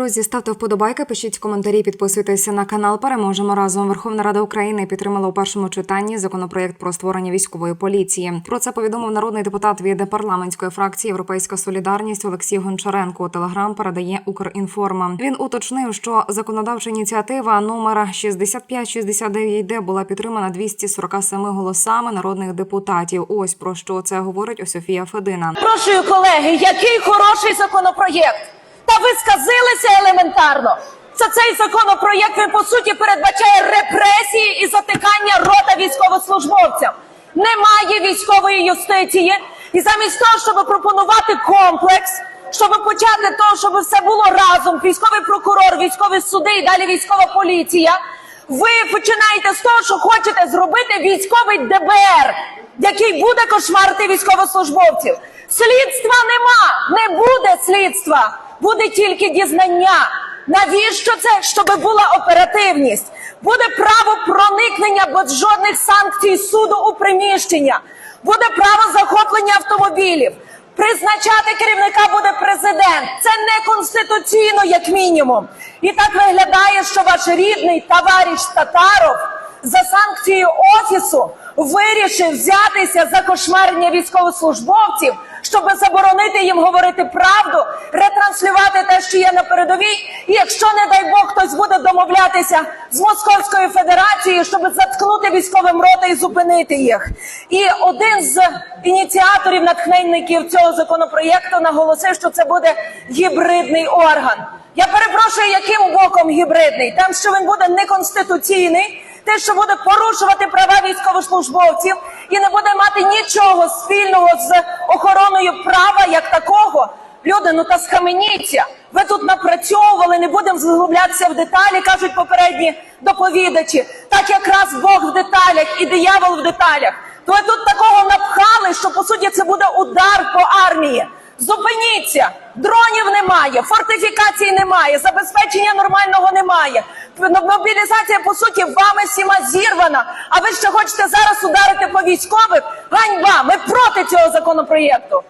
друзі, ставте вподобайки, пишіть коментарі, підписуйтеся на канал. Переможемо разом. Верховна Рада України підтримала у першому читанні законопроект про створення військової поліції. Про це повідомив народний депутат від парламентської фракції Європейська Солідарність Олексій Гончаренко. Телеграм передає Укрінформа. Він уточнив, що законодавча ініціатива номер 6569Д була підтримана 247 голосами народних депутатів. Ось про що це говорить Софія Федина. Прошу, колеги, який хороший законопроєкт. Та ви сказилися елементарно. Це цей законопроєкт він по суті передбачає репресії і затикання рота військовослужбовцям. Немає військової юстиції, і замість того, щоб пропонувати комплекс, щоб почати того, щоб все було разом, військовий прокурор, військові суди і далі військова поліція. Ви починаєте з того, що хочете зробити військовий ДБР, який буде кошмарити військовослужбовців. Слідства нема, не буде слідства, буде тільки дізнання. Навіщо це? Щоб була оперативність. Буде право проникнення без жодних санкцій суду у приміщення. Буде право захоплення автомобілів. Призначати керівника буде президент. Це не конституційно, як мінімум. І так виглядає, що ваш рідний товариш Татаров за санкцією офісу вирішив взятися за кошмарення військовослужбовців, щоб заборонити їм говорити правду, ретранслювати те, що є на передовій. І якщо, не дай Бог, хтось буде домовлятися з Московською Федерацією, щоб заткнути військовим рота і зупинити їх. І один з ініціаторів, натхненників цього законопроєкту наголосив, що це буде гібридний орган. Я перепрошую, яким боком гібридний? Там, що він буде неконституційний, те, що буде порушувати права військовослужбовців і не буде мати нічого спільного з охороною права як такого. Люди, ну та схаменіться. Ви тут напрацьовували, не будемо зглублятися в деталі, кажуть попередні доповідачі. Так якраз Бог в деталях і диявол в деталях. То ви тут такого напхали, що по суті це буде удар по армії. Зупиніться! Дронів немає, фортифікацій немає, забезпечення нормального немає. Мобілізація, по суті, вами всіма зірвана. А ви ще хочете зараз ударити по військових? Ганьба! Ми проти цього законопроєкту.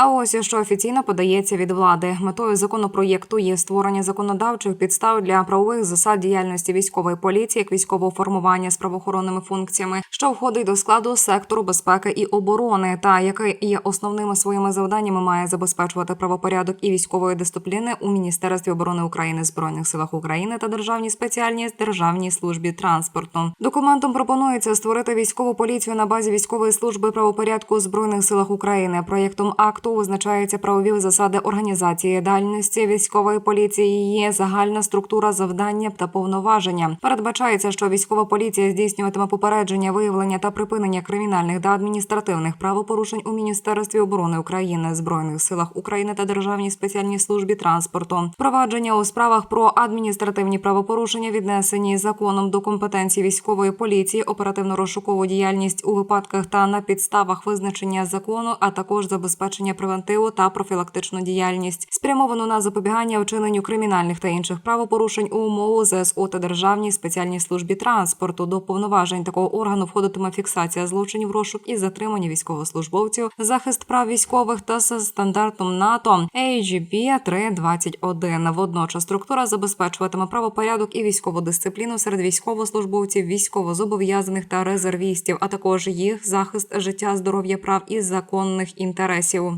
А ось що офіційно подається від влади. Метою законопроєкту є створення законодавчих підстав для правових засад діяльності військової поліції як військового формування з правоохоронними функціями, що входить до складу сектору безпеки і оборони, та який є основними своїми завданнями, має забезпечувати правопорядок і військової дисципліни у міністерстві оборони України, збройних силах України та державній спеціальній державній службі транспорту. Документом пропонується створити військову поліцію на базі військової служби правопорядку збройних силах України. Проєктом акту визначаються правові засади організації дальності військової поліції, її загальна структура завдання та повноваження. Передбачається, що військова поліція здійснюватиме попередження, виявлення та припинення кримінальних та адміністративних правопорушень у міністерстві оборони України, збройних силах України та державній спеціальній службі транспорту. Впровадження у справах про адміністративні правопорушення віднесені законом до компетенції військової поліції, оперативно-розшукову діяльність у випадках та на підставах визначення закону, а також забезпечення превентиву та профілактичну діяльність, спрямовану на запобігання вчиненню кримінальних та інших правопорушень у умову ЗСУ та державній спеціальній службі транспорту. До повноважень такого органу входитиме фіксація злочинів, розшук і затримання військовослужбовців, захист прав військових та за стандартом НАТО AGP 321. Водночас структура забезпечуватиме правопорядок і військову дисципліну серед військовослужбовців, військовозобов'язаних та резервістів, а також їх захист життя, здоров'я прав і законних інтересів.